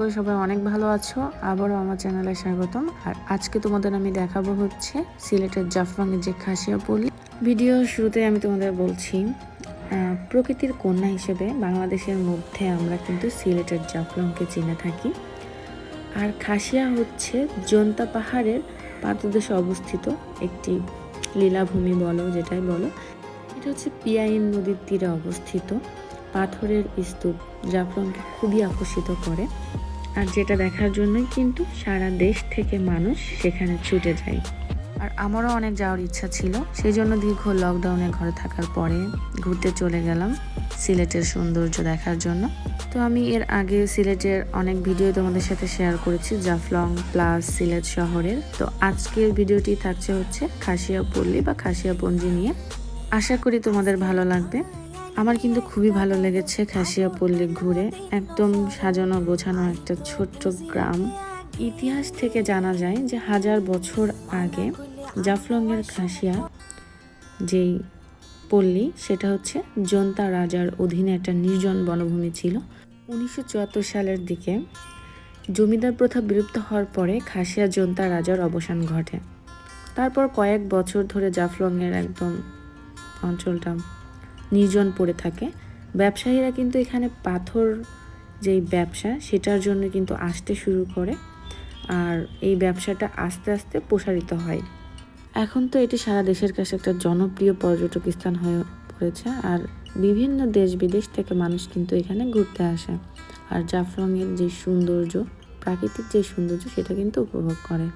করি সবাই অনেক ভালো আছো। আবারও আমার চ্যানেলে স্বাগতম। আর আজকে তোমাদের আমি দেখাবো হচ্ছে সিলেটের জাফলংয়ের যে খাসিয়া পল্লী। ভিডিও শুরুতে আমি তোমাদের বলছি প্রকৃতির কন্যা হিসেবে বাংলাদেশের মধ্যে আমরা কিন্তু সিলেটের জাফলংকে চিনে থাকি। আর খাসিয়া হচ্ছে জন্তা পাহাড়ের পাদদেশে অবস্থিত একটি লীলাভূমি বলো, যেটাই বলো। এটা হচ্ছে পিয়াইন নদীর তীরে অবস্থিত। পাথরের স্তূপ জাফলংকে খুবই আকর্ষিত করে। আর যেটা দেখার জন্যই কিন্তু সারা দেশ থেকে মানুষ সেখানে ছুটে যায়। আর আমারও অনেক যাওয়ার ইচ্ছা ছিল সেই জন্য দীর্ঘ লকডাউনে ঘরে থাকার পরে ঘুরতে চলে গেলাম সিলেটের সৌন্দর্য দেখার জন্য। তো আমি এর আগে সিলেটের অনেক ভিডিও তোমাদের সাথে শেয়ার করেছি, জাফলং প্লাস সিলেট শহরের। তো আজকের ভিডিওটি থাকছে হচ্ছে খাসিয়া পল্লী বা খাসিয়া পঞ্জি নিয়ে। আশা করি তোমাদের ভালো লাগবে। আমার কিন্তু খুবই ভালো লেগেছে খাসিয়া পল্লী ঘুরে। একদম সাজানো, গোছানো একটা ছোট্ট গ্রাম। ইতিহাস থেকে জানা যায় যে হাজার বছর আগে জাফলংয়ের খাসিয়া যেই পল্লী, সেটা হচ্ছে জন্তা রাজার অধীনে একটা নির্জন বনভূমি ছিল। উনিশশো চুয়াত্তর সালের দিকে জমিদার প্রথা বিলুপ্ত হওয়ার পরে খাসিয়া জন্তা রাজার অবসান ঘটে। তারপর কয়েক বছর ধরে জাফলংয়ের একদম অঞ্চলটা নির্জন পড়ে থাকে। ব্যবসায়ীরা কিন্তু এখানে পাথর যেই ব্যবসা, সেটার জন্য কিন্তু আসতে শুরু করে। আর এই ব্যবসাটা আস্তে আস্তে প্রসারিত হয়। এখন তো এটি সারা দেশের কাছে একটা জনপ্রিয় পর্যটক স্থান হয়ে পড়েছে। আর বিভিন্ন দেশ বিদেশ থেকে মানুষ কিন্তু এখানে ঘুরতে আসে। আর জাফরংয়ের যে সৌন্দর্য, প্রাকৃতিক যে সৌন্দর্য, সেটা কিন্তু উপভোগ করে।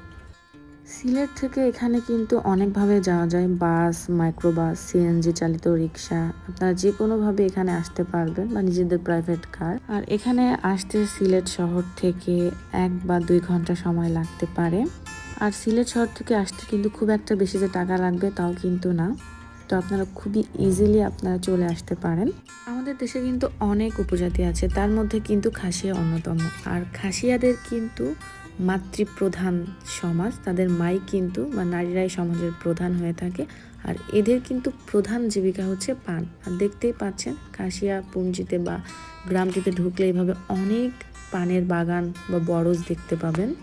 সিলেট থেকে এখানে কিন্তু অনেকভাবে যাওয়া যায়, বাস, মাইক্রোবাস সিএনজি চালিত রিক্সা। আপনারা যে কোনোভাবে এখানে আসতে পারবেন বা নিজেদের প্রাইভেট কার আর এখানে আসতে সিলেট শহর থেকে এক বা দুই ঘণ্টা সময় লাগতে পারে। আর সিলেট শহর থেকে আসতে কিন্তু খুব একটা বেশি যে টাকা লাগবে তাও কিন্তু না। তো আপনারা খুবই ইজিলি আপনারা চলে আসতে পারেন। আমাদের দেশে কিন্তু অনেক উপজাতি আছে, তার মধ্যে কিন্তু খাসিয়া অন্যতম। আর খাসিয়াদের কিন্তু মাতৃপ্রধান সমাজ, তাদের মাই কিন্তু বা নারীরাই সমাজের প্রধান হয়ে থাকে। আর এদের কিন্তু প্রধান জীবিকা হচ্ছে পান। আর দেখতেই পাচ্ছেন, কাশিয়া পুঞ্জিতে বা গ্রামটিতে ঢুকলে এইভাবে অনেক পানের বাগান বা বরজ দেখতে পাবেন।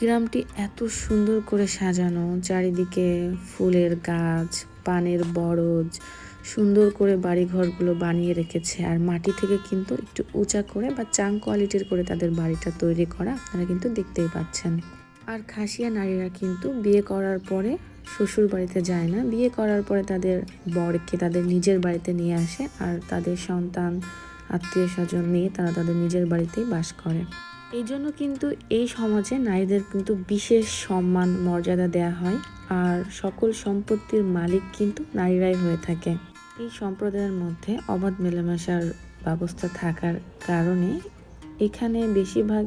গ্রামটি এত সুন্দর করে সাজানো, চারিদিকে ফুলের গাছ, পানের বরজ সুন্দর করে বাড়িঘরগুলো বানিয়ে রেখেছে। আর মাটি থেকে কিন্তু একটু উঁচা করে বা চাং কোয়ালিটির করে তাদের বাড়িটা তৈরি করা আপনারা কিন্তু দেখতেই পাচ্ছেন। আর খাসিয়া নারীরা কিন্তু বিয়ে করার পরে শ্বশুর বাড়িতে যায় না। বিয়ে করার পরে তাদের বরকে তাদের নিজের বাড়িতে নিয়ে আসে আর তাদের সন্তান, আত্মীয় স্বজন নিয়ে তারা তাদের নিজের বাড়িতেই বাস করে। এই জন্য কিন্তু এই সমাজে নারীদের কিন্তু বিশেষ সম্মান, মর্যাদা দেয়া হয়। আর সকল সম্পত্তির মালিক কিন্তু নারীরাই হয়ে থাকে। এই সম্প্রদায়ের মধ্যে অবাধ মেলামেশার ব্যবস্থা থাকার কারণে এখানে বেশিরভাগ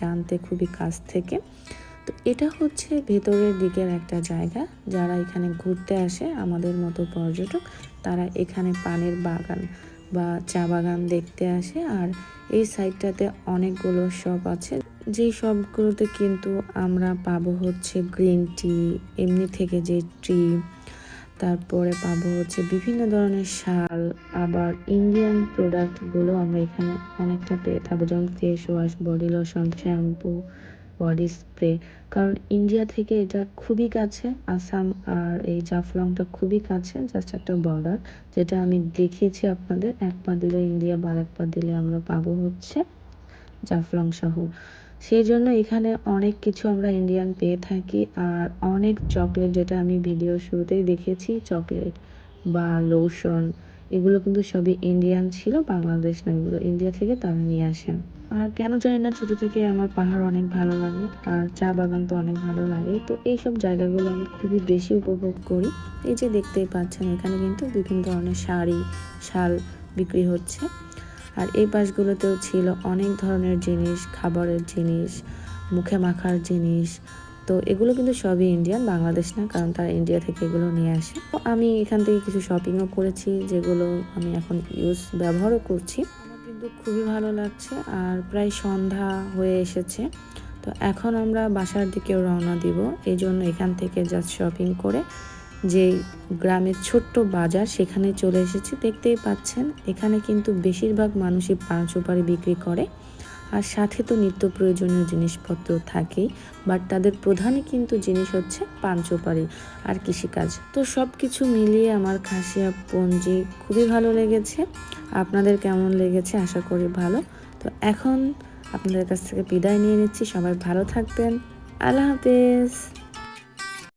জানতে খুবই কাছ থেকে। তো এটা হচ্ছে ভেতরের দিকের একটা জায়গা। যারা এখানে ঘুরতে আসে, আমাদের মতো পর্যটক, তারা এখানে পানের বাগান বা চা বাগান দেখতে আসে। আর এই সাইডটাতে অনেকগুলো শপ আছে। যেই শপগুলোতে কিন্তু আমরা পাবো হচ্ছে গ্রিন টি, এমনি থেকে যে টি তারপরে পাবো হচ্ছে বিভিন্ন ধরনের শাল, আবার ইন্ডিয়ান প্রোডাক্টগুলো আমরা এখানে অনেকটা পেয়ে থাকব, যেমন face wash body lotion shampoo body spray কারণ ইন্ডিয়া থেকে এটা খুবই কাছে আসাম আর এই জাফলংটা খুবই কাছে জাস্ট একটা বর্ডার যেটা আমি দেখিয়েছি আপনাদের, এক পা দিলে ইন্ডিয়া বা এক পা দিলে আমরা পাবো হচ্ছে জাফলং শহর সেই জন্য এখানে অনেক কিছু আমরা ইন্ডিয়ান পেয়ে থাকি আর অনেক চকলেট যেটা আমি ভিডিও শুরুতেই দেখেছি চকলেট বা লোশন এগুলো কিন্তু সবই ইন্ডিয়ান ছিল বাংলাদেশ না, এগুলো ইন্ডিয়া থেকে তারা নিয়ে আসেন। আর কেন জানি না, ছোটো থেকে আমার পাহাড় অনেক ভালো লাগে আর চা বাগান তো অনেক ভালো লাগে। তো এইসব জায়গাগুলো আমি খুবই বেশি উপভোগ করি। এই যে দেখতেই পাচ্ছেন, এখানে কিন্তু বিভিন্ন ধরনের শাড়ি, শাল বিক্রি হচ্ছে। আর এই পাশগুলোতেও ছিল অনেক ধরনের জিনিস, খাবারের জিনিস, মুখে মাখার জিনিস। তো এগুলো কিন্তু সবই ইন্ডিয়ান বাংলাদেশ না, কারণ তারা ইন্ডিয়া থেকে এগুলো নিয়ে আসে। তো আমি এখান থেকে কিছু শপিংও করেছি, যেগুলো আমি এখন ইউজ ব্যবহারও করছি। কিন্তু খুবই ভালো লাগছে, আর প্রায় সন্ধ্যা হয়ে এসেছে। তো এখন আমরা বাসার দিকে রওনা দিব, এই জন্য এখান থেকে জাস্ট শপিং করে যে গ্রামের ছোট্ট বাজার, সেখানে চলে এসেছি। দেখতেই পাচ্ছেন, এখানে কিন্তু বেশিরভাগ মানুষই পান সুপারি বিক্রি করে। আর সাথে তো নিত্য প্রয়োজনীয় জিনিসপত্র থাকেই বাট তাদের প্রধানই কিন্তু জিনিস হচ্ছে পান সুপারি আর কৃষিকাজ। তো সব কিছু মিলিয়ে আমার খাসিয়া পঞ্জি খুবই ভালো লেগেছে। আপনাদের কেমন লেগেছে? আশা করি ভালো। তো এখন আপনাদের কাছ থেকে বিদায় নিয়ে নিচ্ছি। সবাই ভালো থাকবেন। আল্লাহ হাফেজ।